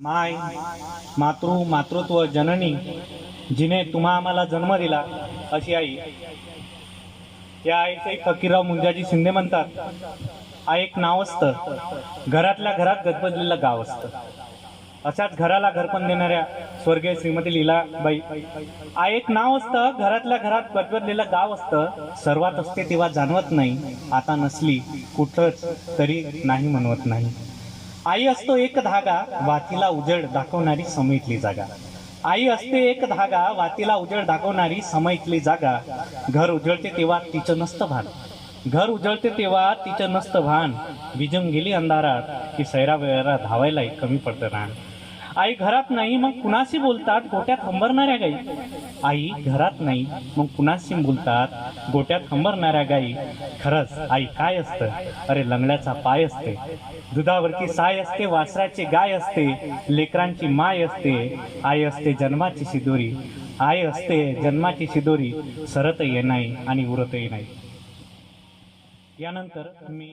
माय मातृ मातृत्व जननी जिने तुम्हा आम्हाला जन्म दिला अशी आई. या आईचे फकीरराव मुंजाजी शिंदे म्हणतात हा एक नाव असतं. घरातल्या घरात गजबजलेलं गाव असतं. अशाच घराला घरपण देणाऱ्या स्वर्गीय श्रीमती लीलाबाई. हा एक नाव असतं घरातल्या घरात गजबजलेलं गाव असतं. सर्वात असते तेव्हा जाणवत नाही. आता नसली कुठंच तरी नाही म्हणवत नाही. आई असतो एक धागा वातीला उजळ दाखवणारी समईतली जागा. आई असते एक धागा वातीला उजळ दाखवणारी समईतली जागा. घर उजळते तेव्हा तिचं नसतं भान. घर उजळते तेव्हा तिचं नसतं भान. विजम गेली अंधारात की सैरा वेळेला धावायलाही कमी पडतं राहण आई घरात नाही मग कुणाशी बोलतात? गोट्यात हंबरणाऱ्या गाई. आई घरात नाही मग कुणाशी बोलतात? गोट्यात हंबरणाऱ्या गाई. खरंच आई काय असतं? अरे लंगड्याचा पाय असते. दुधावरची साय असते वासराची गाय असते लेकरांची माय असते. आई असते जन्माची शिदोरी. आई असते जन्माची शिदोरी. सरतही नाही आणि उरतही नाही. यानंतर मी